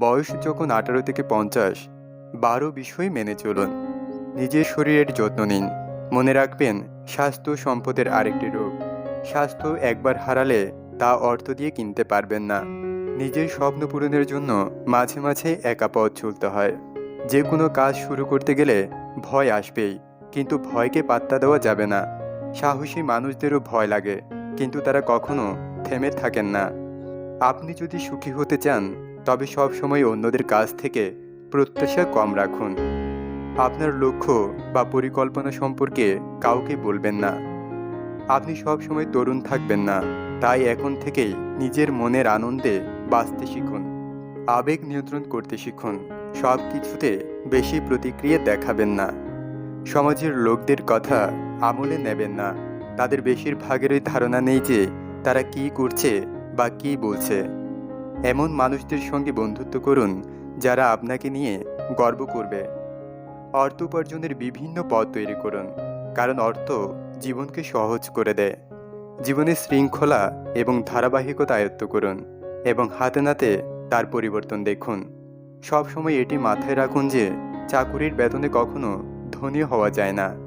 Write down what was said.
বয়স যখন আঠারো থেকে পঞ্চাশ, বারো বিষয় মেনে চলুন। নিজের শরীরের যত্ন নিন। মনে রাখবেন, স্বাস্থ্য সম্পদের আরেকটি রূপ। স্বাস্থ্য একবার হারালে তা অর্থ দিয়ে কিনতে পারবেন না। নিজের স্বপ্ন পূরণের জন্য মাঝে মাঝে একা পথ চলতে হয়। যে কোনো কাজ শুরু করতে গেলে ভয় আসবেই, কিন্তু ভয়কে পাত্তা দেওয়া যাবে না। সাহসী মানুষদেরও ভয় লাগে, কিন্তু তারা কখনো থেমে থাকেন না। আপনি যদি সুখী হতে চান তবে সব সময় অন্যদের কাছ থেকে প্রত্যাশা কম রাখুন। আপনার লক্ষ্য বা পরিকল্পনা সম্পর্কে কাউকে বলবেন না। আপনি সব সময় তরুণ থাকবেন না, তাই এখন থেকেই নিজের মনের আনন্দে বাঁচতে শিখুন। আবেগ নিয়ন্ত্রণ করতে শিখুন, সব কিছুতে বেশি প্রতিক্রিয়া দেখাবেন না। সমাজের লোকদের কথা আমলে নেবেন না, তাদের বেশিরভাগেরই ধারণা নেই যে তারা কি করছে বা কি বলছে। এমন মানুষদের সঙ্গে বন্ধুত্ব করুন, যারা আপনাকে নিয়ে গর্ব করবে। অর্থ উপার্জনের বিভিন্ন পথ তৈরি করুন, কারণ অর্থ জীবনকে সহজ করে দেয়। জীবনের শৃঙ্খলা এবং ধারাবাহিকতা আয়ত্ত করুন এবং হাতে নাতে তার পরিবর্তন দেখুন। সবসময় এটি মাথায় রাখুন যে চাকুরির বেতনে কখনো ধনী হওয়া যায় না।